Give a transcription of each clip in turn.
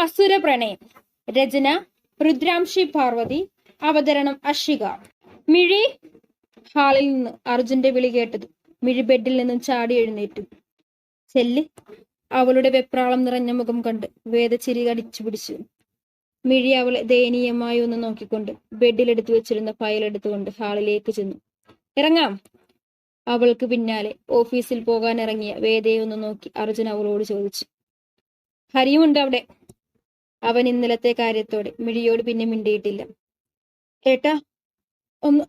അസുര പ്രണയം രചന രുദ്രാംശി പാർവതി അവതരണം അഷിക. മിഴി ഹാളിൽ നിന്ന് അർജുന്റെ വിളി കേട്ടത്. മിഴി ബെഡിൽ നിന്നും ചാടി എഴുന്നേറ്റു. ചെല്ല് അവളുടെ വെപ്രാളം നിറഞ്ഞ മുഖം കണ്ട് വേദച്ചിരി കടിച്ചു പിടിച്ചു. മിഴി അവളെ ദയനീയമായി ഒന്ന് നോക്കിക്കൊണ്ട് ബെഡിൽ എടുത്തു വെച്ചിരുന്ന ഫയൽ എടുത്തുകൊണ്ട് ഹാളിലേക്ക് ചെന്നു. ഇറങ്ങാം. അവൾക്ക് പിന്നാലെ ഓഫീസിൽ പോകാൻ ഇറങ്ങിയ വേദയെ ഒന്ന് നോക്കി അർജുൻ അവളോട് ചോദിച്ചു. ഹരിയുമുണ്ട് അവിടെ? അവൻ ഇന്നലത്തെ കാര്യത്തോടെ മിഴിയോട് പിന്നെ മിണ്ടിയിട്ടില്ല. ഏട്ടാ ഒന്ന്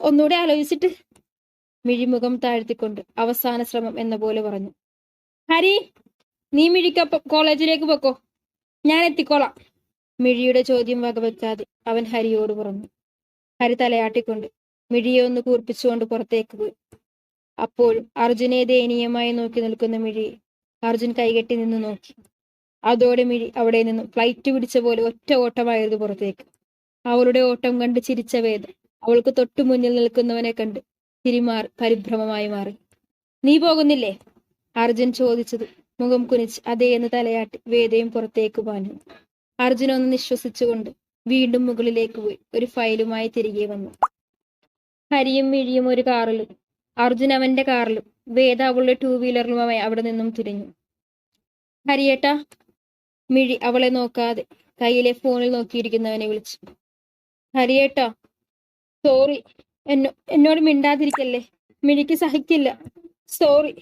ഒന്നുകൂടെ ആലോചിച്ചിട്ട്. മിഴിമുഖം താഴ്ത്തിക്കൊണ്ട് അവസാന ശ്രമം എന്ന പോലെ പറഞ്ഞു. ഹരി നീ മിഴിക്കൊപ്പം കോളേജിലേക്ക് പൊക്കോ. ഞാൻ എത്തിക്കോളാം. മിഴിയുടെ ചോദ്യം വകവെക്കാതെ അവൻ ഹരിയോട് പറഞ്ഞു. ഹരി തലയാട്ടിക്കൊണ്ട് മിഴിയെ ഒന്ന് കൂർപ്പിച്ചുകൊണ്ട് പുറത്തേക്ക് പോയി. അപ്പോഴും അർജുനെ ദയനീയമായി നോക്കി നിൽക്കുന്ന മിഴിയെ അർജുൻ കൈകെട്ടി നിന്ന് നോക്കി. അതോടെ മിഴി അവിടെ നിന്നും ഫ്ലൈറ്റ് പിടിച്ച പോലെ ഒറ്റ ഓട്ടമായിരുന്നു പുറത്തേക്ക്. അവളുടെ ഓട്ടം കണ്ട് ചിരിച്ച വേദ അവൾക്ക് തൊട്ടു മുന്നിൽ നിൽക്കുന്നവനെ കണ്ട് തിരിമാർ പരിഭ്രമമായി മാറി. നീ പോകുന്നില്ലേ? അർജുൻ ചോദിച്ചത്. മുഖം കുനിച്ച് അതേ എന്ന് തലയാട്ടി വേദയും പുറത്തേക്ക് പാഞ്ഞു. അർജുൻ ഒന്ന് നിശ്വസിച്ചുകൊണ്ട് വീണ്ടും മുകളിലേക്ക് പോയി. ഒരു ഫയലുമായി തിരികെ വന്നു. ഹരിയും മിഴിയും ഒരു കാറിലും അർജുൻ അവന്റെ കാറിലും വേദ അവളുടെ ടൂ വീലറിലുമായി അവിടെ നിന്നും തിരിഞ്ഞു. ഹരിയേട്ടാ മിഴി അവളെ നോക്കാതെ കയ്യിലെ ഫോണിൽ നോക്കിയിരിക്കുന്നവനെ വിളിച്ചു. ഹരിയേട്ടാ സോറി എന്നോ എന്നോട് മിണ്ടാതിരിക്കല്ലേ? മിഴിക്ക് സഹിക്കില്ല. സോറി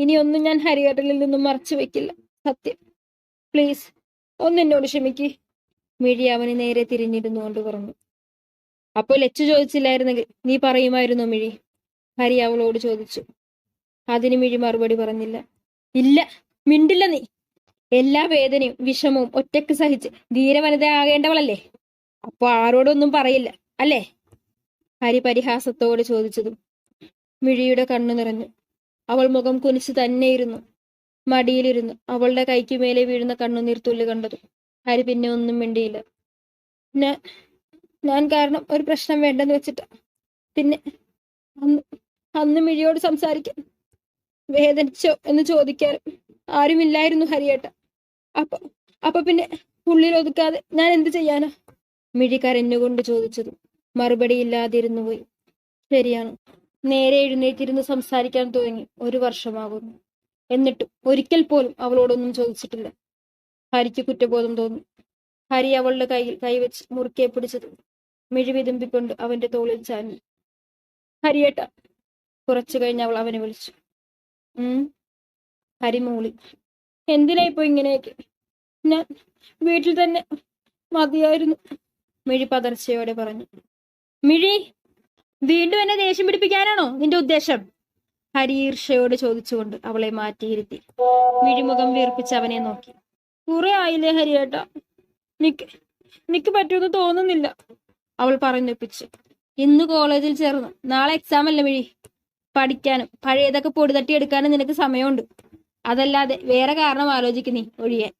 ഇനി ഒന്നും ഞാൻ ഹരിയേട്ടനിൽ നിന്നും മറച്ചു വെക്കില്ല. സത്യം. പ്ലീസ് ഒന്ന് എന്നോട് ക്ഷമിക്ക്. മിഴി അവന് നേരെ തിരിഞ്ഞിരുന്നുകൊണ്ട് പറഞ്ഞു. അപ്പോൾ ലച്ചു ചോദിച്ചില്ലായിരുന്നെങ്കിൽ നീ പറയുമായിരുന്നു മിഴി? ഹരി അവളോട് ചോദിച്ചു. അതിന് മിഴി മറുപടി പറഞ്ഞില്ല. ഇല്ല മിണ്ടില്ല നീ. എല്ലാ വേദനയും വിഷമവും ഒറ്റയ്ക്ക് സഹിച്ച് ധീരവനിത ആകേണ്ടവളല്ലേ അപ്പൊ ആരോടൊന്നും പറയില്ല അല്ലേ? ഹരി പരിഹാസത്തോട് ചോദിച്ചതും മിഴിയുടെ കണ്ണു നിറഞ്ഞു. അവൾ മുഖം കുനിച്ച് തന്നെയിരുന്നു. മടിയിലിരുന്നു. അവളുടെ കൈക്ക് മേലെ വീഴുന്ന കണ്ണുനീർ തുള്ളി കണ്ടതും ഹരി പിന്നെ ഒന്നും മിണ്ടിയില്ല. ഞാൻ ഞാൻ കാരണം ഒരു പ്രശ്നം വേണ്ടെന്ന് വെച്ചിട്ടാ. പിന്നെ അന്ന് അന്ന് മിഴിയോട് സംസാരിക്കാൻ വേദനിച്ചോ എന്ന് ചോദിക്കാൻ ആരുമില്ലായിരുന്നു ഹരിയേട്ട അപ്പൊ അപ്പൊ പിന്നെ ഉള്ളിൽ ഒതുക്കാതെ ഞാൻ എന്ത് ചെയ്യാനാ? മിഴി കരഞ്ഞുകൊണ്ട് ചോദിച്ചതും മറുപടി ഇല്ലാതിരുന്നു പോയി. ശരിയാണ്. നേരെ എഴുന്നേറ്റിരുന്ന് സംസാരിക്കാൻ തുടങ്ങി. ഒരു വർഷമാകുന്നു. എന്നിട്ടും ഒരിക്കൽ പോലും അവളോടൊന്നും ചോദിച്ചിട്ടില്ല. ഹരിക്ക് കുറ്റബോധം തോന്നി. ഹരി അവളുടെ കയ്യിൽ കൈവച്ച് മുറുക്കെ പിടിച്ചത് മിഴി വിതുമ്പിക്കൊണ്ട് അവന്റെ തോളിൽ ചാഞ്ഞു. ഹരിയേട്ട കുറച്ചു കഴിഞ്ഞ് അവൾ അവനെ വിളിച്ചു. ഉം? ഹരി മൂളി എന്തിനാ ഇപ്പൊ ഇങ്ങനെയൊക്കെ? ഞാൻ വീട്ടിൽ തന്നെ മതിയായിരുന്നു മിഴി പതർച്ചയോടെ പറഞ്ഞു. മിഴി വീണ്ടും എന്നെ ദേഷ്യം പിടിപ്പിക്കാനാണോ നിന്റെ ഉദ്ദേശം? ഹരീർഷയോട് ചോദിച്ചുകൊണ്ട് അവളെ മാറ്റിയിരുത്തി. മിഴിമുഖം വീർപ്പിച്ച് അവനെ നോക്കി. കുറെ ആയില്ലേ ഹരിയേട്ട? നിക്ക് നിക്ക് പറ്റുമെന്ന് തോന്നുന്നില്ല അവൾ പറഞ്ഞൊപ്പിച്ചു. ഇന്ന് കോളേജിൽ ചേർന്നു. നാളെ എക്സാം അല്ല മിഴി? പഠിക്കാനും പഴയതൊക്കെ പൊടി തട്ടിയെടുക്കാനും നിനക്ക് സമയമുണ്ട്. അതല്ലാതെ വേറെ കാരണം ആലോചിക്കുന്നേ നീ ഒഴിയാൻ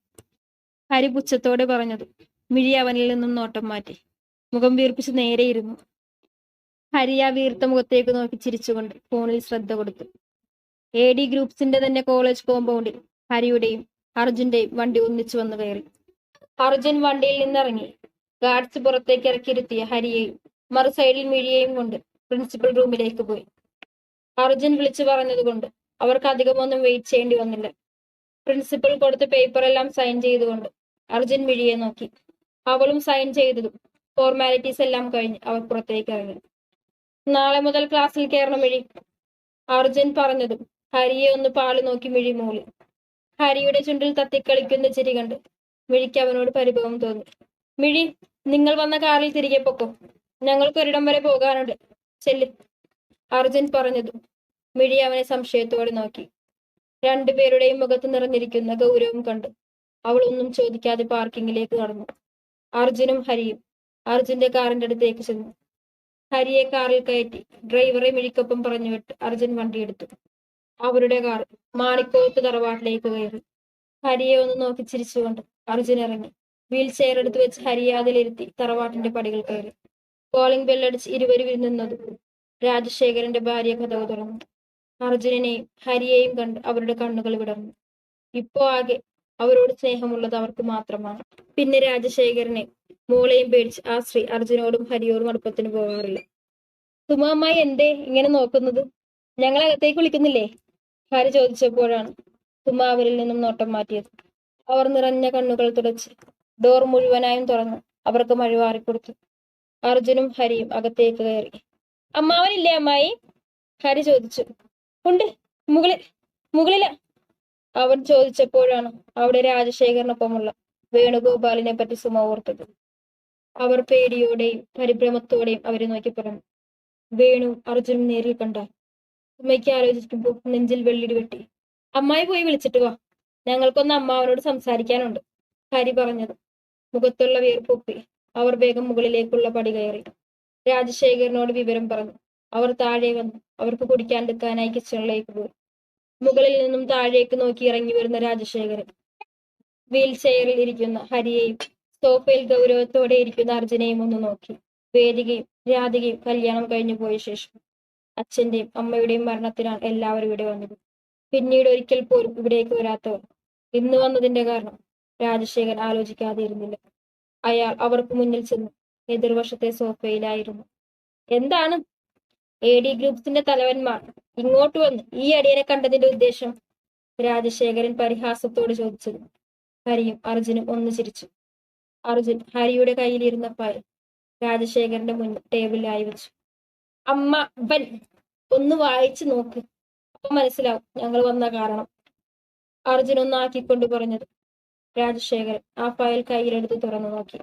ഹരി പുച്ഛത്തോടെ പറഞ്ഞത്. മിഴി അവനിൽ നിന്നും നോട്ടം മാറ്റി. മുഖം വീർപ്പിച്ച് നേരെയിരുന്നു ഹരി ആ വീർത്ത മുഖത്തേക്ക് നോക്കി ചിരിച്ചുകൊണ്ട് ഫോണിൽ ശ്രദ്ധ കൊടുത്തു. എ ഡി ഗ്രൂപ്പ്സിന്റെ തന്നെ കോളേജ് കോമ്പൗണ്ടിൽ ഹരിയുടെയും അർജുന്റെയും വണ്ടി ഒന്നിച്ചു വന്നു കയറി. അർജുൻ വണ്ടിയിൽ നിന്നിറങ്ങി. ഗാർഡ്സ് പുറത്തേക്ക് ഇറക്കിയിരുത്തിയ ഹരിയെയും മറു സൈഡിൽ മിഴിയെയും കൊണ്ട് പ്രിൻസിപ്പൽ റൂമിലേക്ക് പോയി. അർജുൻ വിളിച്ചു പറഞ്ഞതുകൊണ്ട് അവർക്ക് അധികമൊന്നും വെയിറ്റ് ചെയ്യേണ്ടി വന്നില്ല. പ്രിൻസിപ്പൽ കൊടുത്ത പേപ്പർ എല്ലാം സൈൻ ചെയ്തുകൊണ്ട് അർജുൻ മിഴിയെ നോക്കി. അവളും സൈൻ ചെയ്തതും ഫോർമാലിറ്റീസ് എല്ലാം കഴിഞ്ഞ് അവർ പുറത്തേക്ക് ഇറങ്ങി. നാളെ മുതൽ ക്ലാസ്സിൽ കയറണം മിഴി. അർജുൻ പറഞ്ഞതും ഹരിയെ ഒന്ന് പാളി നോക്കി മിഴി മൂളി. ഹരിയുടെ ചുണ്ടിൽ തത്തിക്കളിക്കുന്ന ചിരി കണ്ട് മിഴിക്ക് അവനോട് പരിഭവം തോന്നി. മിഴി നിങ്ങൾ വന്ന കാറിൽ തിരികെ പൊക്കോ. ഞങ്ങൾക്ക് ഒരിടം വരെ പോകാനുണ്ട്. ചെല്ലി. അർജുൻ പറഞ്ഞതും മിഴി അവനെ സംശയത്തോടെ നോക്കി. രണ്ടുപേരുടെയും മുഖത്ത് നിറഞ്ഞിരിക്കുന്ന ഗൗരവം കണ്ടു. അവൾ ഒന്നും ചോദിക്കാതെ പാർക്കിങ്ങിലേക്ക് നടന്നു. അർജുനും ഹരിയും അർജുന്റെ കാറിന്റെ അടുത്തേക്ക് ചെന്നു. ഹരിയെ കാറിൽ കയറ്റി ഡ്രൈവറെ മിഴിക്കൊപ്പം പറഞ്ഞു വിട്ട് അർജുൻ വണ്ടിയെടുത്തു അവരുടെ കാർ മാണിക്കോത്ത് തറവാട്ടിലേക്ക് കയറി. ഹരിയെ ഒന്ന് നോക്കി ചിരിച്ചുകൊണ്ട് അർജുൻ ഇറങ്ങി. വീൽ ചെയർ എടുത്ത് വെച്ച് ഹരിയെ അതിലിരുത്തി തറവാട്ടിന്റെ പടികൾ കയറി. കോളിംഗ് ബെല്ലടിച്ച് ഇരുവരും നിന്നതും രാജശേഖരന്റെ ഭാര്യ കഥകൾ തുറന്നു അർജുനനെയും ഹരിയെയും കണ്ട് അവരുടെ കണ്ണുകൾ വിടർന്നു. ഇപ്പോ ആകെ അവരോട് സ്നേഹമുള്ളത് അവർക്ക് മാത്രമാണ്. പിന്നെ രാജശേഖരനെ മോളെയും പേടിച്ച് ആ സ്ത്രീ അർജുനോടും ഹരിയോടും അടുപ്പത്തിന് പോകാറില്ല. സുമാമായി എന്തേ ഇങ്ങനെ നോക്കുന്നത്? ഞങ്ങൾ അകത്തേക്ക് വിളിക്കുന്നില്ലേ? ഹരി ചോദിച്ചപ്പോഴാണ് സുമ അവരിൽ നിന്നും നോട്ടം മാറ്റിയത്. അവർ നിറഞ്ഞ കണ്ണുകൾ തുടച്ച് ഡോർ മുഴുവനായും തുറന്ന് അവർക്ക് കൊടുത്തു. അർജുനും ഹരിയും അകത്തേക്ക് കയറി. അമ്മാവനില്ലേ അമ്മായി? ഹരി ചോദിച്ചു. ഉണ്ട്. മുകളിൽ മുകളിൽ. അവൻ ചോദിച്ചപ്പോഴാണ് അവിടെ രാജശേഖരനൊപ്പമുള്ള വേണുഗോപാലിനെ പറ്റി സുമ ഓർത്തത്. അവർ പേടിയോടെയും പരിഭ്രമത്തോടെയും അവരെ നോക്കി പറഞ്ഞു. വേണു അർജുനും നേരിൽ കണ്ട സുമയ്ക്ക് ആലോചിക്കുമ്പോൾ നെഞ്ചിൽ വെള്ളിടി വെട്ടി. അമ്മായി പോയി വിളിച്ചിട്ട് വാ. ഞങ്ങൾക്കൊന്ന് അമ്മാവനോട് സംസാരിക്കാനുണ്ട്. ഹരി പറഞ്ഞത്. മുഖത്തുള്ള വീർപ്പൊപ്പി അവർ വേഗം മുകളിലേക്കുള്ള പടി കയറി. രാജശേഖരനോട് വിവരം പറഞ്ഞു. അവർ താഴെ വന്നു. അവർക്ക് കുടിക്കാൻ എടുക്കാനായി കിച്ചണിലേക്ക് പോയി. മുകളിൽ നിന്നും താഴേക്ക് നോക്കി ഇറങ്ങി വരുന്ന രാജശേഖരൻ. വീൽ ചെയറിൽ ഇരിക്കുന്ന ഹരിയെയും സോഫയിൽ ഗൗരവത്തോടെ ഇരിക്കുന്ന അർജുനെയും ഒന്ന് നോക്കി. വേദികയും രാധികയും കല്യാണം കഴിഞ്ഞു പോയ ശേഷം അച്ഛന്റെയും അമ്മയുടെയും മരണത്തിനാണ് എല്ലാവരും ഇവിടെ വന്നത്. പിന്നീട് ഒരിക്കൽ പോലും ഇവിടേക്ക് വരാത്തവർ. ഇന്ന് വന്നതിന്റെ കാരണം രാജശേഖരൻ ആലോചിക്കാതെ ഇരുന്നില്ല അയാൾ അവർക്ക് മുന്നിൽ ചെന്നു എതിർവശത്തെ സോഫയിലായിരുന്നു. എന്താണ് എ ഡി ഗ്രൂപ്പ്സിന്റെ തലവന്മാർ ഇങ്ങോട്ട് വന്ന് ഈ അടിയനെ കണ്ടതിന്റെ ഉദ്ദേശം രാജശേഖരൻ പരിഹാസത്തോട് ചോദിച്ചത്. ഹരിയും അർജുനും ഒന്ന് ചിരിച്ചു. അർജുൻ ഹരിയുടെ കയ്യിലിരുന്ന ഫയൽ രാജശേഖരന്റെ മുന്നിൽ ടേബിളിലായി വെച്ചു. അമ്മ ബൻ ഒന്ന് വായിച്ചു നോക്ക്. അപ്പൊ മനസ്സിലാവും ഞങ്ങൾ വന്ന കാരണം. അർജുൻ ഒന്നാക്കിക്കൊണ്ട് പറഞ്ഞത്. രാജശേഖരൻ ആ ഫയൽ കയ്യിലെടുത്ത് തുറന്നു നോക്കി.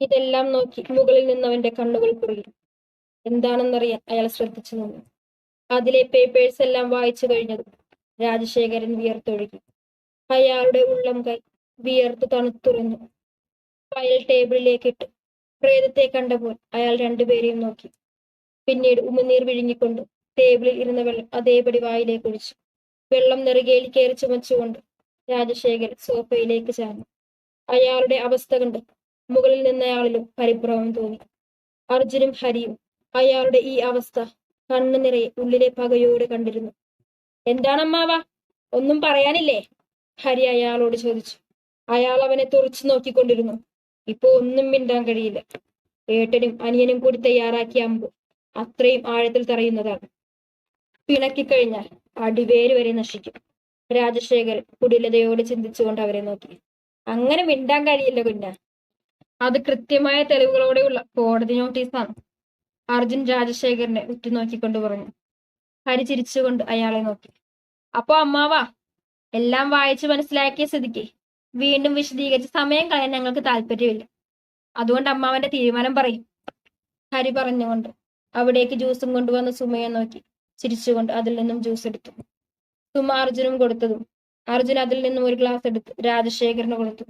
ഇതെല്ലാം നോക്കി മുകളിൽ നിന്നവന്റെ കണ്ണുകൾ കുറുകി. എന്താണെന്നറിയാൻ അയാൾ ശ്രദ്ധിച്ചു നിന്നു. അതിലെ പേപ്പേഴ്സ് എല്ലാം വായിച്ചു കഴിഞ്ഞതും രാജശേഖരൻ വിയർത്തൊഴുകി. അയാളുടെ ഉള്ളം കൈ വിയർത്ത് തണുത്തുറഞ്ഞു ഫയൽ ടേബിളിലേക്ക് ഇട്ട് പ്രേതത്തെ കണ്ടപ്പോൾ അയാൾ രണ്ടുപേരെയും നോക്കി. പിന്നീട് ഉമിനീർ വിഴുങ്ങിക്കൊണ്ട് ടേബിളിൽ ഇരുന്ന വെള്ളം അതേപടി വായിലേക്ക് ഒഴിച്ചു. വെള്ളം നെറുകയിൽ കയറി ചുമച്ചുകൊണ്ട് രാജശേഖരൻ സോഫയിലേക്ക് ചാഞ്ഞു. അയാളുടെ അവസ്ഥ കണ്ട് മുകളിൽ നിന്നയാളിലും പരിഭ്രമം തോന്നി. അർജുനും ഹരിയും അയാളുടെ ഈ അവസ്ഥ കണ്ണു നിറയെ ഉള്ളിലെ പകയോടെ കണ്ടിരുന്നു. എന്താണമ്മാവ? ഒന്നും പറയാനില്ലേ? ഹരി അയാളോട് ചോദിച്ചു. അയാൾ അവനെ തുറച്ചു നോക്കിക്കൊണ്ടിരുന്നു. ഇപ്പോ ഒന്നും മിണ്ടാൻ കഴിയില്ല. ഏട്ടനും അനിയനും കൂടി തയ്യാറാക്കിയ അമ്പ് അത്രയും ആഴത്തിൽ തറയുന്നതാണ്. പിണക്കിക്കഴിഞ്ഞാൽ അടിവേര് വരെ നശിക്കും. രാജശേഖരൻ കുടിലതയോട് ചിന്തിച്ചുകൊണ്ട് അവരെ നോക്കി. അങ്ങനെ മിണ്ടാൻ കഴിയില്ല കുഞ്ഞ. അത് കൃത്യമായ തെളിവുകളോടെയുള്ള കോടതി നോട്ടീസാണ്. അർജുൻ രാജശേഖരനെ ഉറ്റുനോക്കിക്കൊണ്ട് പറഞ്ഞു. ഹരി ചിരിച്ചുകൊണ്ട് അയാളെ നോക്കി. അപ്പോ അമ്മാവാ എല്ലാം വായിച്ചു മനസ്സിലാക്കിയ സ്ഥിതിക്ക് വീണ്ടും വിശദീകരിച്ച് സമയം കളയാൻ ഞങ്ങൾക്ക് താല്പര്യമില്ല. അതുകൊണ്ട് അമ്മാവന്റെ തീരുമാനം പറയും. ഹരി പറഞ്ഞുകൊണ്ട് അവിടേക്ക് ജ്യൂസും കൊണ്ടുവന്ന് സുമയെ നോക്കി. ചിരിച്ചുകൊണ്ട് അതിൽ നിന്നും ജ്യൂസ് എടുത്തു. സുമ അർജുനും കൊടുത്തതും അർജുൻ അതിൽ നിന്നും ഒരു ഗ്ലാസ് എടുത്ത് രാജശേഖരന് കൊടുത്തു.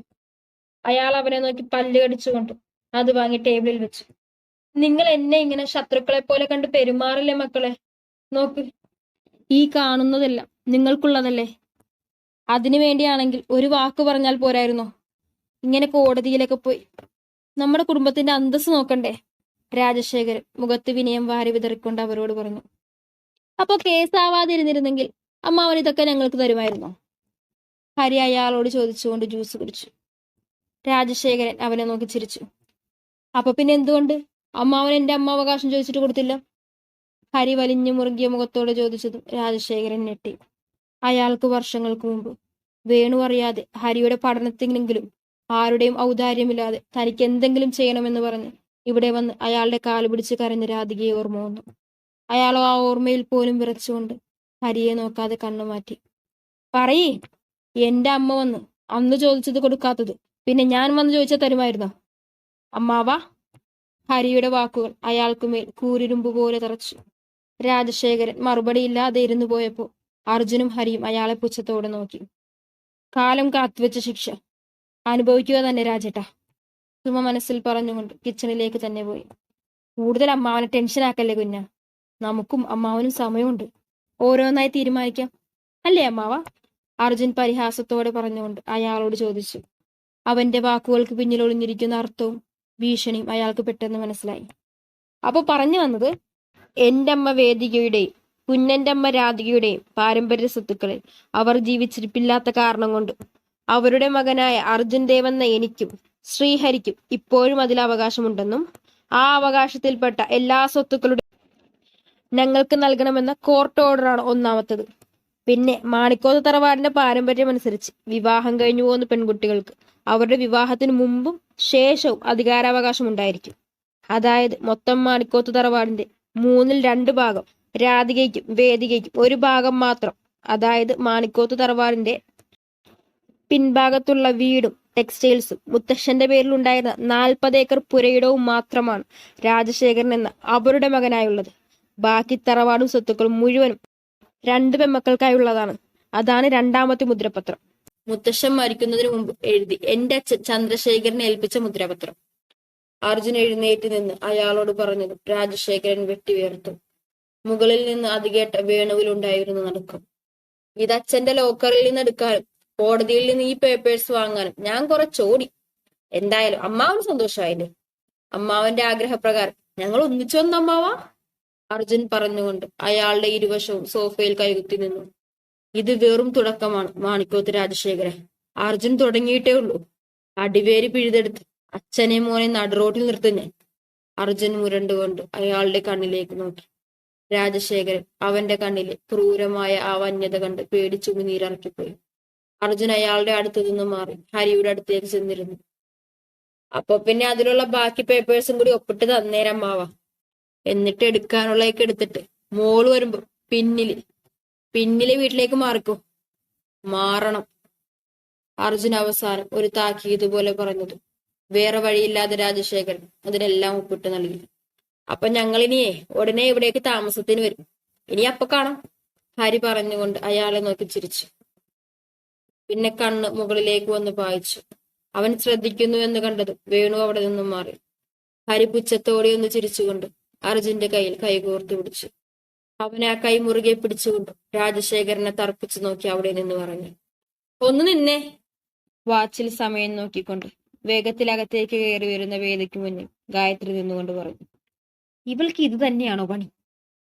അയാൾ അവനെ നോക്കി പല്ല് കടിച്ചുകൊണ്ട് അത് വാങ്ങി ടേബിളിൽ വെച്ചു. നിങ്ങൾ എന്നെ ഇങ്ങനെ ശത്രുക്കളെ പോലെ കണ്ട് പെരുമാറില്ലേ മക്കളെ? നോക്ക് ഈ കാണുന്നതെല്ലാം നിങ്ങൾക്കുള്ളതല്ലേ? അതിനു വേണ്ടിയാണെങ്കിൽ ഒരു വാക്ക് പറഞ്ഞാൽ പോരായിരുന്നോ? ഇങ്ങനെ കോടതിയിലൊക്കെ പോയി. നമ്മുടെ കുടുംബത്തിന്റെ അന്തസ് നോക്കണ്ടേ? രാജശേഖരൻ മുഖത്ത് വിനയം വാരി വിതറിക്കൊണ്ട് അവരോട് പറഞ്ഞു. അപ്പൊ കേസാവാതിരുന്നിരുന്നെങ്കിൽ അമ്മാവൻ ഇതൊക്കെ ഞങ്ങൾക്ക് തരുമായിരുന്നോ? ഹരി അയാളോട് ചോദിച്ചുകൊണ്ട് ജ്യൂസ് കുടിച്ചു. രാജശേഖരൻ അവനെ നോക്കി ചിരിച്ചു. അപ്പൊ പിന്നെ എന്തുകൊണ്ട്? അമ്മാവൻ എന്റെ അമ്മ അവകാശം ചോദിച്ചിട്ട് കൊടുത്തില്ല. ഹരി വലിഞ്ഞു മുറുകിയ മുഖത്തോടെ ചോദിച്ചതും രാജശേഖരൻ ഞെട്ടി. അയാൾക്ക് വർഷങ്ങൾക്ക് മുമ്പ് വേണു അറിയാതെ ഹരിയുടെ പഠനത്തിനെങ്കിലും ആരുടെയും ഔദാര്യമില്ലാതെ തനിക്ക് എന്തെങ്കിലും ചെയ്യണമെന്ന് പറഞ്ഞ് ഇവിടെ വന്ന് അയാളുടെ കാൽ പിടിച്ച് കരഞ്ഞ രാധികയെ ഓർമ്മ വന്നു. അയാൾ ആ ഓർമ്മയിൽ പോലും വിറച്ചുകൊണ്ട് ഹരിയെ നോക്കാതെ കണ്ണു മാറ്റി. പറയേ എന്റെ അമ്മ വന്ന് അന്ന് ചോദിച്ചത് കൊടുക്കാത്തത് പിന്നെ ഞാൻ വന്ന് ചോദിച്ചാൽ തരുമായിരുന്നോ? അമ്മാവാ ഹരിയുടെ വാക്കുകൾ അയാൾക്കുമേൽ കൂരിരുമ്പ് പോലെ തറച്ചു. രാജശേഖരൻ മറുപടിയില്ലാതെ ഇരുന്നു പോയപ്പോൾ അർജുനും ഹരിയും അയാളെ പുച്ഛത്തോടെ നോക്കി. കാലം കാത്തുവെച്ച ശിക്ഷ. അനുഭവിക്കുക തന്നെ രാജേട്ടാ. സുമ മനസ്സിൽ പറഞ്ഞുകൊണ്ട് കിച്ചണിലേക്ക് തന്നെ പോയി. കൂടുതൽ അമ്മാവനെ ടെൻഷനാക്കല്ലേ കുഞ്ഞ? നമുക്കും അമ്മാവനും സമയമുണ്ട്. ഓരോന്നായി തീരുമാനിക്കാം. അല്ലേ അമ്മാവ? അർജുൻ പരിഹാസത്തോടെ പറഞ്ഞുകൊണ്ട് അയാളോട് ചോദിച്ചു. അവന്റെ വാക്കുകൾക്ക് പിന്നിൽ ഒളിഞ്ഞിരിക്കുന്ന അർത്ഥവും ഭീഷണിയും അയാൾക്ക് പെട്ടെന്ന് മനസ്സിലായി. അപ്പൊ പറഞ്ഞു വന്നത് എന്റെ അമ്മ വേദികയുടെയും അമ്മ രാധികയുടെയും പാരമ്പര്യ സ്വത്തുക്കളിൽ അവർ ജീവിച്ചിരിപ്പില്ലാത്ത കാരണം കൊണ്ട് അവരുടെ മകനായ അർജുൻ ദേവെന്ന എനിക്കും ശ്രീഹരിക്കും ഇപ്പോഴും അതിൽ അവകാശമുണ്ടെന്നും ആ അവകാശത്തിൽപ്പെട്ട എല്ലാ സ്വത്തുക്കളുടെ ഞങ്ങൾക്ക് നൽകണമെന്ന കോർട്ട് ഓർഡറാണ് ഒന്നാമത്തത്. പിന്നെ മാണിക്കോത്ത് തറവാടിന്റെ പാരമ്പര്യമനുസരിച്ച് വിവാഹം കഴിഞ്ഞു പോകുന്ന പെൺകുട്ടികൾക്ക് അവരുടെ വിവാഹത്തിന് മുമ്പും ശേഷവും അധികാരാവകാശം ഉണ്ടായിരിക്കും. അതായത് മൊത്തം മാണിക്കോത്ത് തറവാടിന്റെ മൂന്നിൽ രണ്ട് ഭാഗം രാധികയ്ക്കും വേദികയ്ക്കും ഒരു ഭാഗം മാത്രം. അതായത് മാണിക്കോത്ത് തറവാടിന്റെ പിൻഭാഗത്തുള്ള വീടും ടെക്സ്റ്റൈൽസും മുത്തശ്ശന്റെ പേരിൽ ഉണ്ടായിരുന്ന നാൽപ്പത് ഏക്കർ പുരയിടവും മാത്രമാണ് രാജശേഖരൻ എന്ന അവരുടെ മകനായുള്ളത്. ബാക്കി തറവാടും സ്വത്തുക്കളും മുഴുവനും രണ്ട് പെമ്മക്കൾക്കായുള്ളതാണ്. അതാണ് രണ്ടാമത്തെ മുദ്രപത്രം. മുത്തശ്ശൻ മരിക്കുന്നതിന് മുമ്പ് എഴുതി എന്റെ അച്ഛൻ ചന്ദ്രശേഖരനെ ഏൽപ്പിച്ച മുദ്രാപത്രം. അർജുൻ എഴുന്നേറ്റ് നിന്ന് അയാളോട് പറഞ്ഞത് രാജശേഖരൻ വെട്ടിവേർത്തു മുകളിൽ നിന്ന് അതികേട്ട വേണുവിലുണ്ടായിരുന്നു നടക്കും. ഇത് അച്ഛന്റെ ലോക്കറിൽ നിന്ന് എടുക്കാനും കോടതിയിൽ നിന്ന് ഈ പേപ്പേഴ്സ് വാങ്ങാനും ഞാൻ കുറച്ചോടി എന്തായാലും അമ്മാവന് സന്തോഷമായില്ലേ? അമ്മാവന്റെ ആഗ്രഹപ്രകാരം ഞങ്ങൾ ഒന്നിച്ചു വന്ന അമ്മാവാ? അർജുൻ പറഞ്ഞുകൊണ്ട് അയാളുടെ ഇരുവശവും സോഫയിൽ കൈകുത്തി നിന്നു. ഇത് വെറും തുടക്കമാണ് മാണിക്കോത്ത് രാജശേഖരൻ. അർജുൻ തുടങ്ങിയിട്ടേ ഉള്ളൂ. അടിവേര് പിഴുതെടുത്ത് അച്ഛനെ മോനെ നടുറോട്ടിൽ നിർത്തും ഞാൻ. അർജുൻ മുരണ്ടുകൊണ്ട് അയാളുടെ കണ്ണിലേക്ക് നോക്കി. രാജശേഖരൻ അവന്റെ കണ്ണിലെ ക്രൂരമായ ആ വന്യത കണ്ട് പേടിച്ചുമി നീരിറക്കിപ്പോയി. അർജുൻ അയാളുടെ അടുത്തു നിന്ന് മാറി ഹരിയുടെ അടുത്തേക്ക് ചെന്നിരുന്നു. അപ്പൊ പിന്നെ അതിലുള്ള ബാക്കി പേപ്പേഴ്സും കൂടി ഒപ്പിട്ട് തന്നേരം മാവാ എന്നിട്ട് എടുക്കാനുള്ളതൊക്കെ എടുത്തിട്ട് മോൾ വരുമ്പോ പിന്നിൽ പിന്നിലെ വീട്ടിലേക്ക് മാറിക്കോ. മാറണം. അർജുൻ അവസാനം ഒരു താക്കീത് പോലെ പറഞ്ഞത് വേറെ വഴിയില്ലാതെ രാജശേഖരൻ അതിനെല്ലാം ഒപ്പിട്ട് നൽകി. അപ്പൊ ഞങ്ങളിനിയേ ഉടനെ ഇവിടേക്ക് താമസത്തിന് വരും. ഇനി അപ്പൊ കാണാം. ഹരി പറഞ്ഞുകൊണ്ട് അയാളെ നോക്കി ചിരിച്ചു. പിന്നെ കണ്ണ് മുകളിലേക്ക് വന്ന് പായിച്ചു. അവൻ ശ്രദ്ധിക്കുന്നു എന്ന് കണ്ടത് വേണു അവിടെ നിന്നും മാറി. ഹരി പുച്ഛത്തോടെ ഒന്ന് ചിരിച്ചുകൊണ്ട് അർജുന്റെ കയ്യിൽ കൈകോർത്ത് പിടിച്ചു. അവൻ ആ കൈ മുറുകെ പിടിച്ചുകൊണ്ട് രാജശേഖരനെ തർപ്പിച്ചു നോക്കി അവിടെ നിന്ന് പറഞ്ഞു. ഒന്ന് നിന്നെ. വാച്ചിൽ സമയം നോക്കിക്കൊണ്ട് വേഗത്തിൽ അകത്തേക്ക് കയറി വരുന്ന വേദയ്ക്ക് മുന്നിൽ ഗായത്രി നിന്നുകൊണ്ട് പറഞ്ഞു. ഇവൾക്ക് ഇത് തന്നെയാണോ പണി?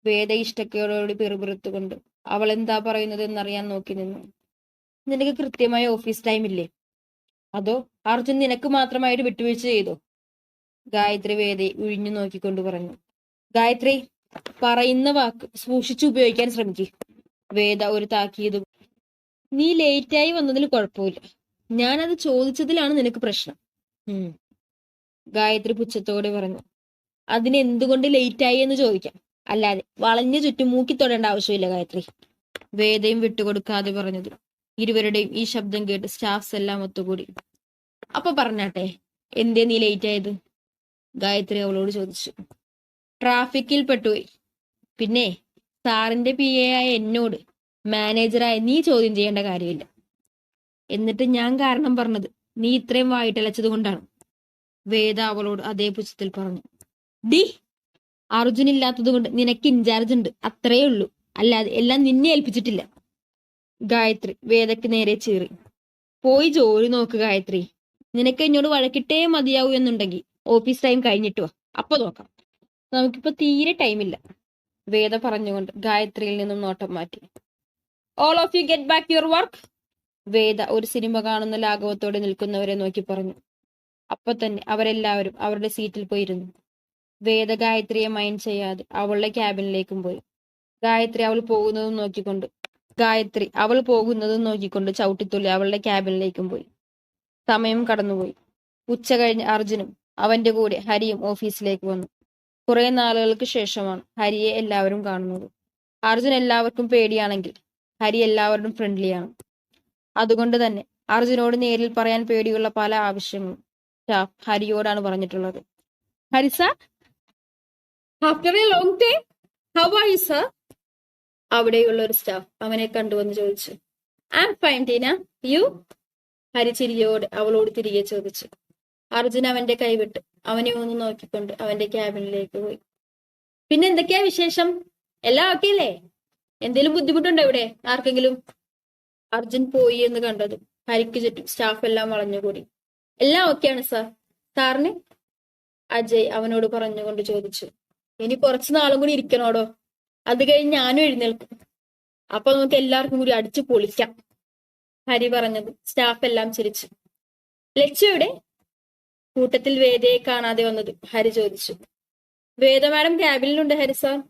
വേദ ഇഷ്ടക്കേടോട് പിറുപിറുത്തുകൊണ്ട് അവൾ എന്താ പറയുന്നത് എന്നറിയാൻ നോക്കി നിന്നു. നിനക്ക് കൃത്യമായ ഓഫീസ് ടൈം ഇല്ലേ? അതോ അർജുൻ നിനക്ക് മാത്രമായിട്ട് വിട്ടുവീഴ്ച ചെയ്തോ? ഗായത്രി വേദി ഉഴിഞ്ഞു നോക്കിക്കൊണ്ട് പറഞ്ഞു. ഗായത്രി പറയുന്ന വാക്ക് സൂക്ഷിച്ചു ഉപയോഗിക്കാൻ ശ്രമിക്കുക വേദ ഒരു താക്കീത്. നീ ലേറ്റായി വന്നതിൽ കുഴപ്പമില്ല. ഞാനത് ചോദിച്ചതിലാണ് നിനക്ക് പ്രശ്നം. ഉം. ഗായത്രി പുച്ഛത്തോടെ പറഞ്ഞു. അതിനെന്തുകൊണ്ട് ലേറ്റായി എന്ന് ചോദിക്കാം. അല്ലാതെ വളഞ്ഞു ചുറ്റും മൂക്കിത്തൊടേണ്ട ആവശ്യമില്ല ഗായത്രി. വേദയും വിട്ടുകൊടുക്കാതെ പറഞ്ഞത്. ഇരുവരുടെയും ഈ ശബ്ദം കേട്ട് സ്റ്റാഫ്സ് എല്ലാം ഒത്തുകൂടി. അപ്പൊ പറഞ്ഞാട്ടെ എന്തേ നീ ലേറ്റ് ആയത് ഗായത്രി അവളോട് ചോദിച്ചു. ട്രാഫിക്കിൽ പെട്ടുപോയി. പിന്നെ സാറിന്റെ പി എ ആയ എന്നോട് മാനേജറായ നീ ചോദ്യം ചെയ്യേണ്ട കാര്യമില്ല. എന്നിട്ട് ഞാൻ കാരണം പറഞ്ഞത് നീ ഇത്രയും വായിട്ടലച്ചത് കൊണ്ടാണ്. വേദ അവളോട് അതേ പുച്ഛത്തിൽ പറഞ്ഞു. ഡി അർജുൻ ഇല്ലാത്തത് കൊണ്ട് നിനക്ക് ഇൻചാർജ് ഉണ്ട്. അത്രയേ ഉള്ളൂ. അല്ലാതെ എല്ലാം നിന്നെ ഏൽപ്പിച്ചിട്ടില്ല. ഗായത്രി വേദയ്ക്ക് നേരെ ചീറി. പോയി ജോലി നോക്ക് ഗായത്രി. നിനക്ക് എന്നോട് വഴക്കിട്ടേ മതിയാവൂ എന്നുണ്ടെങ്കിൽ ഓഫീസ് ടൈം കഴിഞ്ഞിട്ട് വാ. അപ്പൊ നോക്കാം. നമുക്കിപ്പോ തീരെ ടൈമില്ല വേദ പറഞ്ഞുകൊണ്ട് ഗായത്രിയിൽ നിന്നും നോട്ടം മാറ്റി. All of you get back your work Veda ഒരു സിനിമ കാണുന്ന ലാഘവത്തോടെ നിൽക്കുന്നവരെ നോക്കി പറഞ്ഞു. അപ്പൊ തന്നെ അവരെല്ലാവരും അവരുടെ സീറ്റിൽ പോയിരുന്നു. വേദ ഗായത്രിയെ മൈൻഡ് ചെയ്യാതെ അവളുടെ ക്യാബിനിലേക്കും പോയി. ഗായത്രി അവൾ പോകുന്നതും നോക്കിക്കൊണ്ട് ഗായത്രി അവൾ പോകുന്നതും നോക്കിക്കൊണ്ട് ചവിട്ടിത്തുള്ളി അവളുടെ ക്യാബിനിലേക്കും പോയി. സമയം കടന്നുപോയി. ഉച്ച കഴിഞ്ഞ് അർജുനും അവന്റെ കൂടെ ഹരിയും ഓഫീസിലേക്ക് വന്നു. കുറെ നാളുകൾക്ക് ശേഷമാണ് ഹരിയെ എല്ലാവരും കാണുന്നത്. അർജുൻ എല്ലാവർക്കും പേടിയാണെങ്കിൽ ഹരി എല്ലാവരോടും ഫ്രണ്ട്ലിയാണ് അതുകൊണ്ട് തന്നെ അർജുനോട് നേരിൽ പറയാൻ പേടിയുള്ള പല ആവശ്യങ്ങളും സ്റ്റാഫ് ഹരിയോടാണ് പറഞ്ഞിട്ടുള്ളത്. Hari sir after a long time how are you sir അവിടെയുള്ള ഒരു സ്റ്റാഫ് അവനെ കണ്ടുവന്ന് ചോദിച്ചു. I'm fine Tina you Hari ചിരിയോട് അവളോട് തിരികെ ചോദിച്ചു. അർജുൻ അവന്റെ കൈവിട്ട്. അവനെ ഒന്ന് നോക്കിക്കൊണ്ട് അവന്റെ ക്യാബിനിലേക്ക് പോയി. പിന്നെ എന്തൊക്കെയാ വിശേഷം? എല്ലാം ഓക്കെ അല്ലേ? എന്തേലും ബുദ്ധിമുട്ടുണ്ടോ ഇവിടെ? ആർക്കെങ്കിലും? അർജുൻ പോയി എന്ന് കണ്ടതും ഹരിക്ക് ചുറ്റും സ്റ്റാഫ് എല്ലാം വളഞ്ഞുകൂടി. എല്ലാം ഓക്കെയാണ് സാർ സാറിന്? അജയ് അവനോട് പറഞ്ഞുകൊണ്ട് ചോദിച്ചു. ഇനി കുറച്ചു നാളും കൂടി ഇരിക്കണോടോ? അത് കഴിഞ്ഞ് ഞാനും എഴുന്നേൽക്കും. അപ്പൊ നമുക്ക് എല്ലാവർക്കും കൂടി അടിച്ചു പൊളിക്കാം. ഹരി പറഞ്ഞത് സ്റ്റാഫ് എല്ലാം ചിരിച്ചു. ലക്ഷ്യയുടെ കൂട്ടത്തിൽ വേദയെ കാണാതെ വന്നത്. ഹരി ചോദിച്ചു. വേദ മാഡം ക്യാബിനിലുണ്ട് ഹരി സാർ.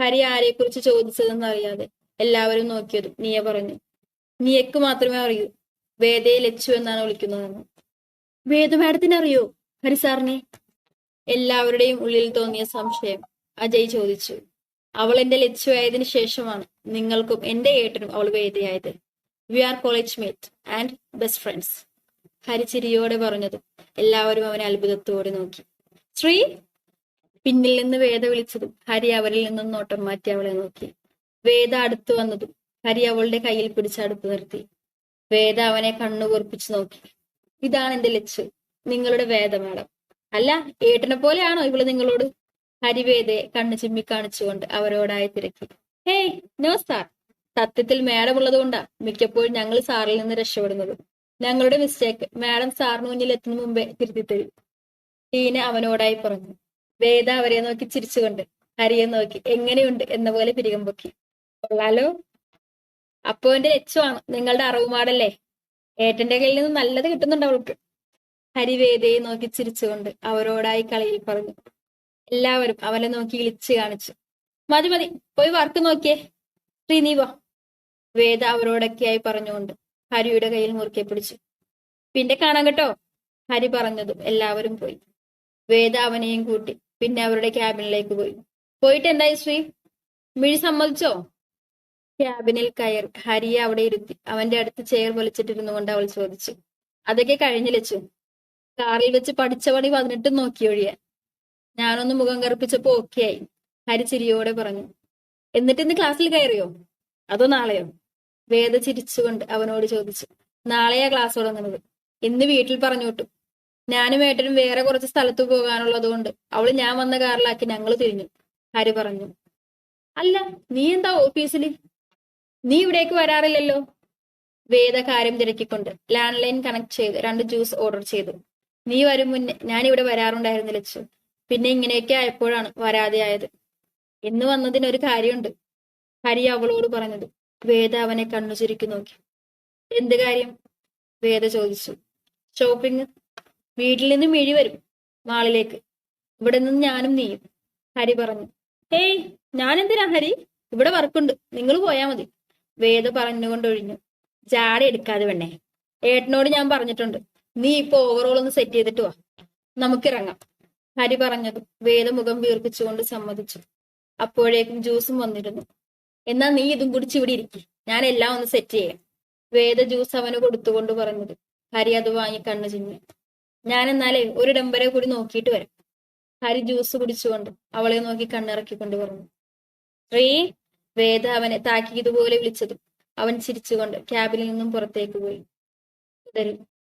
ഹരി ആരെക്കുറിച്ച് ചോദിച്ചതെന്ന് അറിയാതെ എല്ലാവരും നോക്കിയതും നീയ പറഞ്ഞു. നീയക്ക് മാത്രമേ അറിയൂ. വേദയെ ലച്ചു എന്നാണ് വിളിക്കുന്നതെന്ന്. വേദ മാഡത്തിന് അറിയോ ഹരി സാറിനെ? എല്ലാവരുടെയും ഉള്ളിൽ തോന്നിയ സംശയം. അജയ് ചോദിച്ചു. അവൾ എന്റെ ലച്ചു ആയതിനു ശേഷമാണ് നിങ്ങൾക്കും എന്റെ ഏട്ടനും അവൾ വേദയായത്. We are college mate and best friends. Hari പറഞ്ഞത്. എല്ലാവരും അവനെ അത്ഭുതത്തോടെ നോക്കി. ശ്രീ പിന്നിൽ നിന്ന് വേദ വിളിച്ചതും ഹരി അവരിൽ നിന്നും നോട്ടം മാറ്റി അവളെ നോക്കി. വേദ അടുത്തു വന്നതും ഹരി അവളുടെ കയ്യിൽ പിടിച്ച് അടുത്ത് നിർത്തി. വേദ അവനെ കണ്ണു കുറിപ്പിച്ചു നോക്കി. ഇതാണ് എന്റെ ലച്ചു. നിങ്ങളുടെ വേദ മാഡം. അല്ല ഏട്ടനെ പോലെയാണോ ഇവൾ നിങ്ങളോട്? ഹരിവേദയെ കണ്ണു ചിമ്മി കാണിച്ചുകൊണ്ട് അവരോടായി തിരക്കി. Hey no sir. സത്യത്തിൽ മേഡമുള്ളത് കൊണ്ടാ മിക്കപ്പോഴും ഞങ്ങൾ സാറിൽ നിന്ന് രക്ഷപ്പെടുന്നത്. ഞങ്ങളുടെ മിസ്റ്റേക്ക് മാഡം സാറിന് മുന്നിൽ എത്തുന്ന മുമ്പേ തിരുത്തി തരും. ടീന അവനോടായി പറഞ്ഞു വേദ അവരെ നോക്കി ചിരിച്ചുകൊണ്ട് ഹരിയെ നോക്കി എങ്ങനെയുണ്ട്? എന്ന പോലെ പിരികം പൊക്കി. കൊള്ളാലോ. അപ്പോ എന്റെ ലക്ഷ്യമാണ് നിങ്ങളുടെ അറിവുമാടല്ലേ? ഏട്ടന്റെ കയ്യിൽ നിന്ന് നല്ലത് കിട്ടുന്നുണ്ട് അവൾക്ക്. ഹരിവേദയെ നോക്കി ചിരിച്ചുകൊണ്ട് അവരോടായി കളിയിൽ പറഞ്ഞു. എല്ലാവരും അവനെ നോക്കി ഇളിച്ചു കാണിച്ചു. മതി മതി. പോയി വർക്ക് നോക്കിയേ. ശ്രീനീവ വേദ അവരോടൊക്കെയായി പറഞ്ഞുകൊണ്ട് ഹരിയുടെ കയ്യിൽ മുറുക്കെ പിടിച്ചു. പിന്നെ കാണാം കേട്ടോ. ഹരി പറഞ്ഞതും എല്ലാവരും പോയി. വേദ അവനെയും കൂട്ടി. പിന്നെ അവരുടെ ക്യാബിനിലേക്ക് പോയി. പോയിട്ട് എന്തായി ശ്രീ മിഴി സമ്മതിച്ചോ? ക്യാബിനിൽ കയറി ഹരിയെ അവിടെ ഇരുത്തി. അവന്റെ അടുത്ത് ചെയർ വലിച്ചിട്ടിരുന്നു കൊണ്ട് അവൾ ചോദിച്ചു. അതൊക്കെ കഴിഞ്ഞു ലച്ചു. കാറിൽ വെച്ച് പഠിച്ച പണി പതിനെട്ടും നോക്കി ഒഴിയാൻ. ഞാനൊന്ന് മുഖം കറുപ്പിച്ചപ്പോ ആയി. ഹരി ചിരിയോടെ പറഞ്ഞു. എന്നിട്ട് ഇന്ന് ക്ലാസ്സിൽ കയറിയോ? അതോ നാളെയോ? വേദ ചിരിച്ചുകൊണ്ട് അവനോട് ചോദിച്ചു നാളെയാ ക്ലാസ് തുടങ്ങുന്നത്? ഇന്ന് വീട്ടിൽ പറഞ്ഞു വിട്ടു. ഞാനും ഏട്ടനും വേറെ കുറച്ച് സ്ഥലത്ത് പോകാനുള്ളതുകൊണ്ട് അവൾ ഞാൻ വന്ന കാറിലാക്കി ഞങ്ങൾ തിരിഞ്ഞു ഹരി പറഞ്ഞു. അല്ല നീ എന്താ ഓഫീസിൽ നീ ഇവിടേക്ക് വരാറില്ലല്ലോ? വേദ കാര്യം തിരക്കിക്കൊണ്ട് ലാൻഡ് ലൈൻ കണക്ട് ചെയ്ത് രണ്ട് ജ്യൂസ് ഓർഡർ ചെയ്തു. നീ വരും മുന്നേ ഞാൻ ഇവിടെ വരാറുണ്ടായിരുന്നു ലച്ചു. പിന്നെ ഇങ്ങനെയൊക്കെ ആയപ്പോഴാണ് വരാതെയായത്. ഇന്ന് വന്നതിനൊരു കാര്യമുണ്ട് ഹരി അവളോട് പറഞ്ഞത്. വേദ അവനെ കണ്ണു ചുരുക്കി നോക്കി. എന്ത് കാര്യം? വേദ ചോദിച്ചു. ഷോപ്പിംഗ് വീട്ടിൽ നിന്നും മിഴി വരും. മാളിലേക്ക്. ഇവിടെ നിന്ന് ഞാനും നീയും. ഹരി പറഞ്ഞു. ഏയ് ഞാൻ എന്തിനാ ഹരി? ഇവിടെ വർക്കുണ്ട്. നിങ്ങൾ പോയാ മതി. വേദ പറഞ്ഞുകൊണ്ടൊഴിഞ്ഞു ജാട എടുക്കാതെ വേണേ ഏട്ടനോട് ഞാൻ പറഞ്ഞിട്ടുണ്ട്. നീ ഇപ്പൊ ഓവറോൾ ഒന്ന് സെറ്റ് ചെയ്തിട്ട് വാ. നമുക്കിറങ്ങാം. ഹരി പറഞ്ഞതും വേദ മുഖം വീർപ്പിച്ചുകൊണ്ട് സമ്മതിച്ചു. അപ്പോഴേക്കും ജ്യൂസും വന്നിരുന്നു. എന്നാ നീ ഇതും കുടിച്ച് ഇവിടെ ഇരിക്കി. ഞാൻ എല്ലാം ഒന്ന് സെറ്റ് ചെയ്യാം. വേദ ജ്യൂസ് അവന് കൊടുത്തുകൊണ്ട് പറഞ്ഞത്. ഹരി അത് വാങ്ങി കണ്ണു ചിഞ്ഞു ഞാൻ എന്നാലേ ഒരു ഡംബരെ കൂടി നോക്കിയിട്ട് വരാം. ഹരി ജ്യൂസ് കുടിച്ചുകൊണ്ട് അവളെ നോക്കി കണ്ണിറക്കിക്കൊണ്ട് പറഞ്ഞു. ശ്രീ വേദ അവനെ താക്കിയതുപോലെ വിളിച്ചതും അവൻ ചിരിച്ചുകൊണ്ട് ക്യാബിനിൽ നിന്നും പുറത്തേക്ക് പോയി. തുടരും